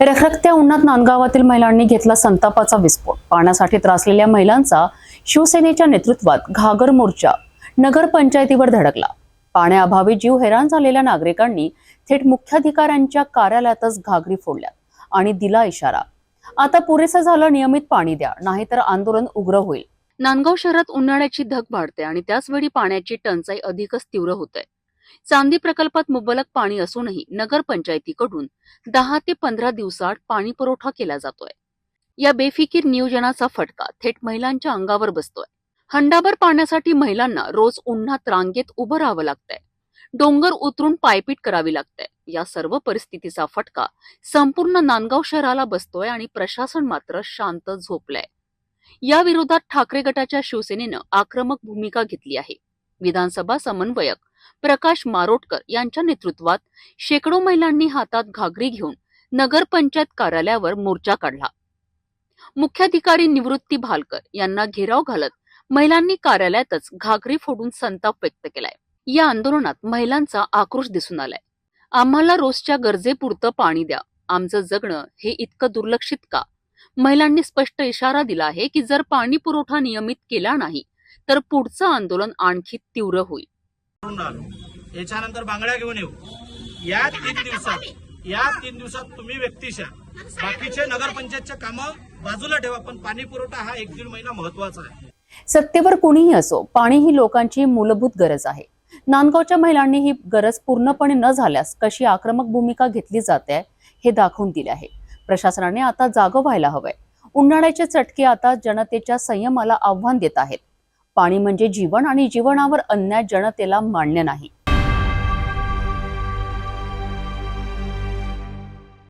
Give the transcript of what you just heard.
रखरखत्या उन्हात नांदगावातील महिलांनी घेतला संतापाचा विस्फोट. पाण्यासाठी त्रासलेल्या महिलांचा शिवसेनेच्या नेतृत्वात घागर मोर्चा नगरपंचायतीवर धडकला. पाण्याअभावी जीव हैराण झालेल्या नागरिकांनी थेट मुख्याधिकाऱ्यांच्या कार्यालयातच घागरी फोडल्या आणि दिला इशारा. आता पुरेसं झालं नियमित पाणी द्या नाहीतर आंदोलन उग्र होईल. नांदगाव शहरात उन्हाळ्याची धग वाढते आणि त्याचवेळी पाण्याची टंचाई अधिकच तीव्र होते. चांदी प्रकल्पात मुबलक पाणी असूनही नगरपंचायतीकडून दहा ते पंधरा दिवसात पाणी पुरवठा केला जातोय. या बेफिकीर नियोजनाचा फटका थेट महिलांच्या अंगावर बसतोय. हंडाभर पाण्यासाठी महिलांना रोज उन्हात रांगेत उभं राहावं लागतंय. डोंगर उतरून पायपीट करावी लागते या सर्व परिस्थितीचा फटका संपूर्ण नांदगाव शहराला बसतोय आणि प्रशासन मात्र शांत झोपलंय. या विरोधात ठाकरे गटाच्या शिवसेनेनं आक्रमक भूमिका घेतली आहे. विधानसभा समन्वयक प्रकाश मारोटकर यांच्या नेतृत्वात शेकडो महिलांनी हातात घागरी घेऊन नगरपंचायत कार्यालयावर मोर्चा काढला. मुख्याधिकारी निवृत्ती भालकर यांना घेराव घालत महिलांनी कार्यालयातच घागरी फोडून संताप व्यक्त केलाय. या आंदोलनात महिलांचा आक्रोश दिसून आलाय. आम्हाला रोजच्या गरजेपुरतं पाणी द्या आमचं जगणं हे इतकं दुर्लक्षित का? महिलांनी स्पष्ट इशारा दिला आहे की जर पाणी पुरवठा नियमित केला नाही तर पुढचं आंदोलन आणखी तीव्र होईल. करून राहिलो. याच्यानंतर बांगड्या घेऊन येऊ. या तीन दिवसात या तीन दिवसात तुम्ही व्यक्तिशा बाकीचे नगरपंचायतच्या कामं बाजूला ठेवा पण पाणी पुरवठा हा एक दीड महिना महत्त्वाचा आहे. सत्तेवर कुणीही असो पाणी ही लोकांची मूलभूत गरज आहे. नांदगावच्या महिलांनी ही गरज पूर्णपणे न झाल्यास कशी आक्रमक भूमिका घेतली जाते हे दाखवून दिले आहे. प्रशासनाने आता जागं व्हायला हवंय. उन्हाळ्याचे चटके आता जनतेच्या संयमाला आव्हान देत आहेत. पाणी म्हणजे जीवन आणि जीवनावर अन्याय जनतेला मान्य नाही.